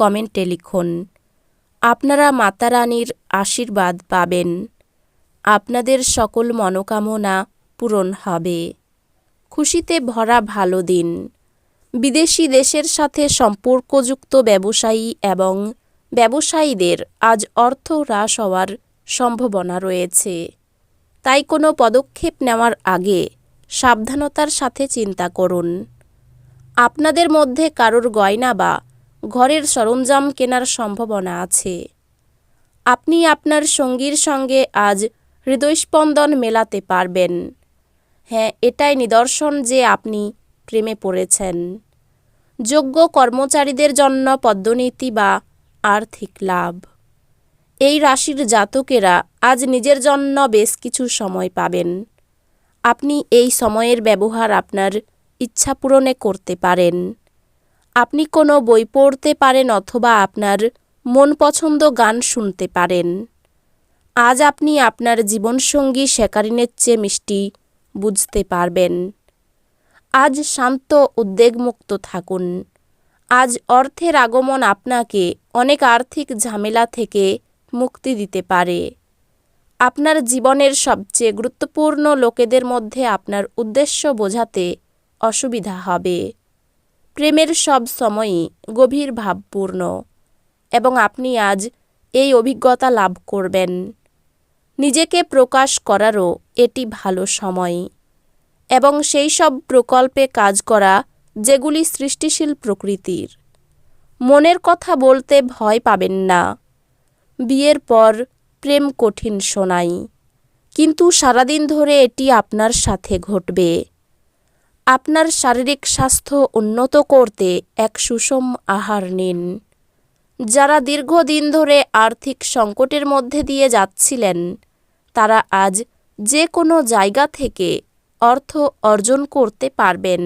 কমেন্টে লিখুন। আপনারা মাতা রানীর আশীর্বাদ পাবেন। আপনাদের সকল মনোকামনা পূরণ হবে। খুশিতে ভরা ভালো দিন। বিদেশি দেশের সাথে সম্পর্কযুক্ত ব্যবসায়ী এবং ব্যবসায়ীদের আজ অর্থ হ্রাস হওয়ার সম্ভাবনা রয়েছে। তাই কোনো পদক্ষেপ নেওয়ার আগে সাবধানতার সাথে চিন্তা করুন। আপনাদের মধ্যে কারোর গয়না বা ঘরের সরঞ্জাম কেনার সম্ভাবনা আছে। আপনি আপনার সঙ্গীর সঙ্গে আজ হৃদয়স্পন্দন মেলাতে পারবেন। হ্যাঁ এটাই নিদর্শন যে আপনি প্রেমে পড়েছেন। যোগ্য কর্মচারীদের জন্য পদ্মনীতি বা আর্থিক লাভ। এই রাশির জাতকেরা আজ নিজের জন্য বেশ কিছু সময় পাবেন। আপনি এই সময়ের ব্যবহার আপনার ইচ্ছা পূরণে করতে পারেন। আপনি কোনো বই পড়তে পারেন অথবা আপনার মন পছন্দ গান শুনতে পারেন। আজ আপনি আপনার জীবনসঙ্গী শেকারিনের চেয়ে মিষ্টি বুঝতে পারবেন। আজ শান্ত উদ্বেগমুক্ত থাকুন। আজ অর্থের আগমন আপনাকে অনেক আর্থিক ঝামেলা থেকে মুক্তি দিতে পারে। আপনার জীবনের সবচেয়ে গুরুত্বপূর্ণ লোকেদের মধ্যে আপনার উদ্দেশ্য বোঝাতে অসুবিধা হবে। প্রেমের সব সময়ই গভীর ভাবপূর্ণ এবং আপনি আজ এই অভিজ্ঞতা লাভ করবেন। নিজেকে প্রকাশ করারও এটি ভালো সময় এবং সেই সব প্রকল্পে কাজ করা যেগুলি সৃষ্টিশীল প্রকৃতির। মনের কথা বলতে ভয় পাবেন না। বিয়ের পর প্রেম কঠিন শোনাই, কিন্তু সারাদিন ধরে এটি আপনার সাথে ঘটবে। আপনার শারীরিক স্বাস্থ্য উন্নত করতে এক সুষম আহার নিন। যারা দীর্ঘদিন ধরে আর্থিক সংকটের মধ্যে দিয়ে যাচ্ছিলেন, তারা আজ যে কোনো জায়গা থেকে অর্থ অর্জন করতে পারবেন,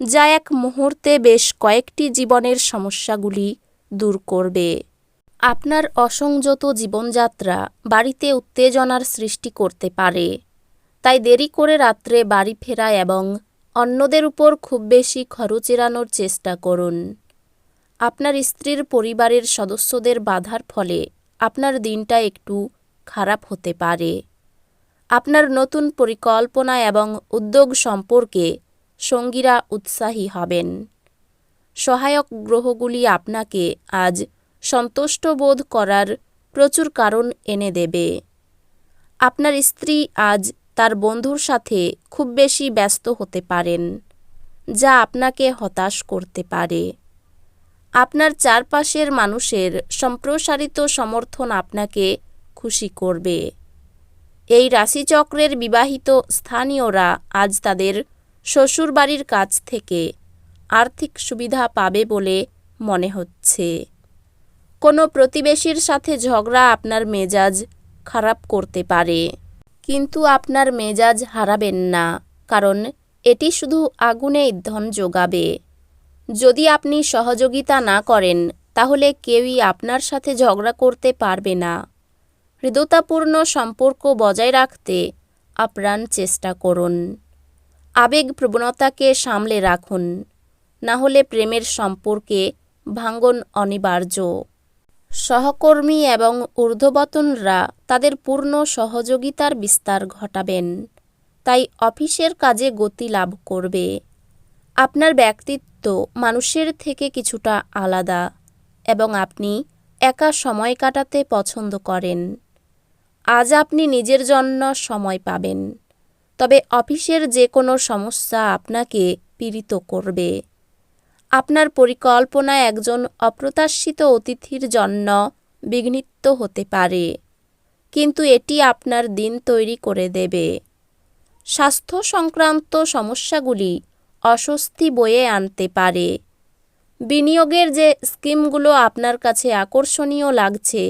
যা এক মুহূর্তে বেশ কয়েকটি জীবনের সমস্যাগুলি দূর করবে। আপনার অসংযত জীবনযাত্রা বাড়িতে উত্তেজনার সৃষ্টি করতে পারে, তাই দেরি করে রাত্রে বাড়ি ফেরা এবং অন্যদের উপর খুব বেশি খরচ এড়ানোর চেষ্টা করুন। আপনার স্ত্রীর পরিবারের সদস্যদের বাধার ফলে আপনার দিনটা একটু খারাপ হতে পারে। আপনার নতুন পরিকল্পনা এবং উদ্যোগ সম্পর্কে সঙ্গীরা উৎসাহী হবেন। সহায়ক গ্রহগুলি আপনাকে আজ সন্তুষ্ট বোধ করার প্রচুর কারণ এনে দেবে। আপনার স্ত্রী আজ তার বন্ধুর সাথে খুব বেশি ব্যস্ত হতে পারেন, যা আপনাকে হতাশ করতে পারে। আপনার চারপাশের মানুষের সম্প্রসারিত সমর্থন আপনাকে খুশি করবে। এই রাশিচক্রের বিবাহিত স্থানীয়রা আজ তাদের শ্বশুরবাড়ির কাছ থেকে আর্থিক সুবিধা পাবে বলে মনে হচ্ছে। কোনো প্রতিবেশীর সাথে ঝগড়া আপনার মেজাজ খারাপ করতে পারে। কিন্তু আপনার মেজাজ হারাবেন না, কারণ এটি শুধু আগুনে ইন্ধন যোগাবে যদি আপনি সহযোগিতা না করেন, তাহলে কেউই আপনার সাথে ঝগড়া করতে পারবে না। হৃদয়তাপূর্ণ সম্পর্ক বজায় রাখতে আপ্রাণ চেষ্টা করুন। আবেগ প্রবণতাকে সামলে রাখুন, না হলে প্রেমের সম্পর্কে ভাঙ্গন অনিবার্য। সহকর্মী এবং ঊর্ধ্ববতনরা তাদের পূর্ণ সহযোগিতার বিস্তার ঘটাবেন। তাই অফিসের কাজে গতি লাভ করবে। আপনার ব্যক্তিত্ব মানুষের থেকে কিছুটা আলাদা এবং আপনি একা সময় কাটাতে পছন্দ করেন। আজ আপনি নিজের জন্য সময় পাবেন। তবে অফিসের যে কোনো সমস্যা আপনাকে পীড়িত করবে। আপনার পরিকল্পনা একজন অপ্রত্যাশিত অতিথির জন্য বিঘ্নিত হতে পারে, কিন্তু এটি আপনার দিন তৈরি করে দেবে। স্বাস্থ্য সংক্রান্ত সমস্যাগুলি অস্বস্তি বয়ে আনতে পারে। বিনিয়োগের যে স্কিমগুলো আপনার কাছে আকর্ষণীয় লাগছে,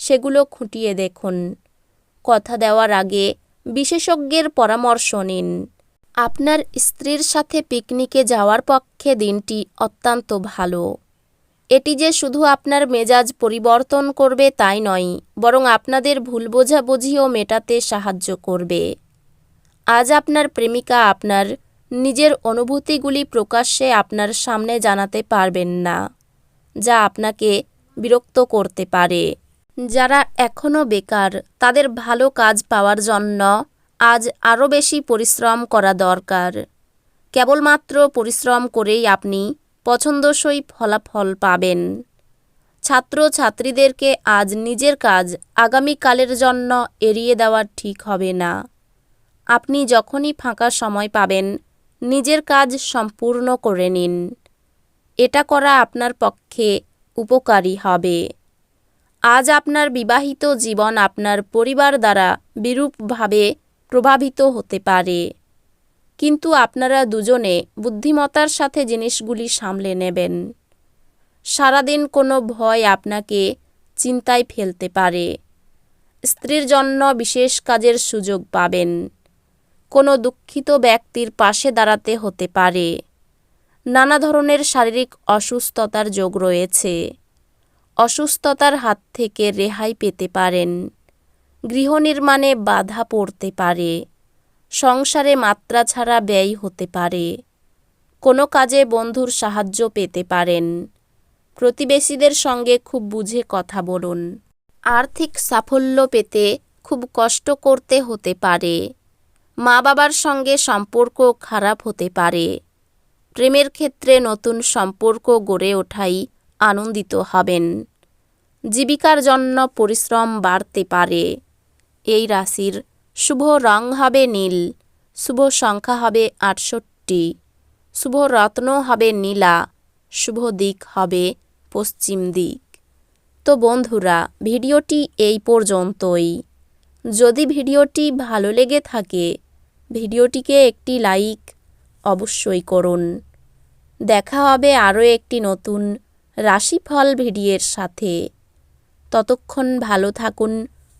সেগুলো খুঁটিয়ে দেখুন। কথা দেওয়ার আগে বিশেষজ্ঞের পরামর্শ নিন। আপনার স্ত্রীর সাথে পিকনিকে যাওয়ার পক্ষে দিনটি অত্যন্ত ভালো। এটি যে শুধু আপনার মেজাজ পরিবর্তন করবে তাই নয়, বরং আপনাদের ভুল বোঝাবুঝিও মেটাতে সাহায্য করবে। আজ আপনার প্রেমিকা আপনার নিজের অনুভূতিগুলি প্রকাশ্যে আপনার সামনে জানাতে পারবেন না, যা আপনাকে বিরক্ত করতে পারে। যারা এখনও বেকার, তাদের ভালো কাজ পাওয়ার জন্য আজ আরও বেশি পরিশ্রম করা দরকার। কেবলমাত্র পরিশ্রম করেই আপনি পছন্দসই ফলাফল পাবেন। ছাত্র ছাত্রীদেরকে আজ নিজের কাজ আগামীকালের জন্য এড়িয়ে দেওয়া ঠিক হবে না। আপনি যখনই ফাঁকা সময় পাবেন, নিজের কাজ সম্পূর্ণ করে নিন। এটা করা আপনার পক্ষে উপকারী হবে। আজ আপনার বিবাহিত জীবন আপনার পরিবার দ্বারা বিরূপভাবে প্রভাবিত হতে পারে। কিন্তু আপনারা দুজনে বুদ্ধিমতার সাথে জিনিসগুলি সামলে নেবেন। সারাদিন কোনো ভয় আপনাকে চিন্তায় ফেলতে পারে। স্ত্রীর জন্য বিশেষ কাজের সুযোগ পাবেন। কোনো দুঃখিত ব্যক্তির পাশে দাঁড়াতে হতে পারে। নানা ধরনের শারীরিক অসুস্থতার যোগ রয়েছে। অসুস্থতার হাত থেকে রেহাই পেতে পারেন। গৃহ নির্মাণে বাধা পড়তে পারে, সংসারে মাত্রা ছাড়া ব্যয় হতে পারে, কোনো কাজে বন্ধুর সাহায্য পেতে পারেন। প্রতিবেশীদের সঙ্গে খুব বুঝে কথা বলুন। আর্থিক সাফল্য পেতে খুব কষ্ট করতে হতে পারে। মা বাবার সঙ্গে সম্পর্ক খারাপ হতে পারে। প্রেমের ক্ষেত্রে নতুন সম্পর্ক গড়ে ওঠাই আনন্দিত হবেন। জীবিকার জন্য পরিশ্রম বাড়তে পারে। এই রাশির শুভ রং হবে নীল, শুভ সংখ্যা হবে আটষট্টি, শুভ রত্ন হবে নীলা, শুভ দিক হবে পশ্চিম দিক। তো বন্ধুরা, ভিডিওটি এই পর্যন্তই। যদি ভিডিওটি ভালো লেগে থাকে, ভিডিওটিকে একটি লাইক অবশ্যই করুন। দেখা হবে আরও একটি নতুন রাশিফল ভিডিওর সাথে। ততক্ষণ ভালো থাকুন